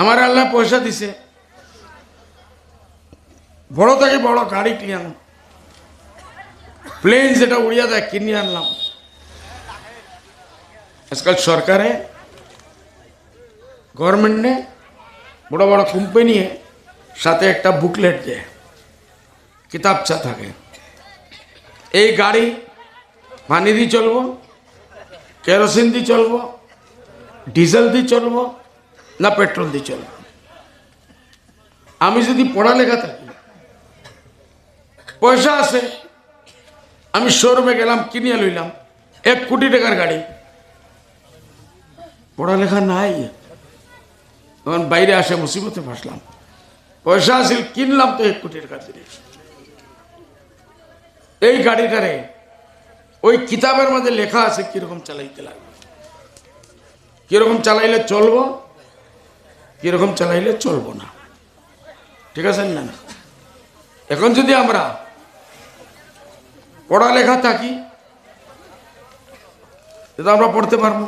আমার আল্লাহ পয়সা দিছে। বড় থেকে বড় গাড়ি কিনে আনলাম। প্লেন যেটা উড়িয়া দেয় কিনে আনলাম। আজকাল সরকারে গভর্নমেন্টে বড় বড় কোম্পানি সাথে একটা বুকলেট দেয়। কিতাবচা থাকে। এই গাড়ি পানি দিয়ে চলবো কেরোসিন দিয়ে চলবো ডিজেল দিয়ে চলবো না পেট্রোল দিয়ে চলবো আমি যদি পড়ালেখা থাকি, পয়সা আছে, আমি শোরুমে গেলাম, কিনিয়ে লইলাম, এক কোটি টাকার গাড়ি। পড়ালেখা নাই। তখন বাইরে আসে মুসিবতে ফাসলাম। পয়সা আসিল কিনলাম তো এক কোটি টাকার জিনিস এই গাড়িটারে ওই কিতাবের মধ্যে লেখা আছে, কীরকম চালাইতে লাগবে? কীরকম চালাইলে চলবো? কীরকম চালাইলে চলবো না। ঠিক আছে না? এখন যদি আমরা পড়ালেখা থাকি, এটা আমরা পড়তে পারব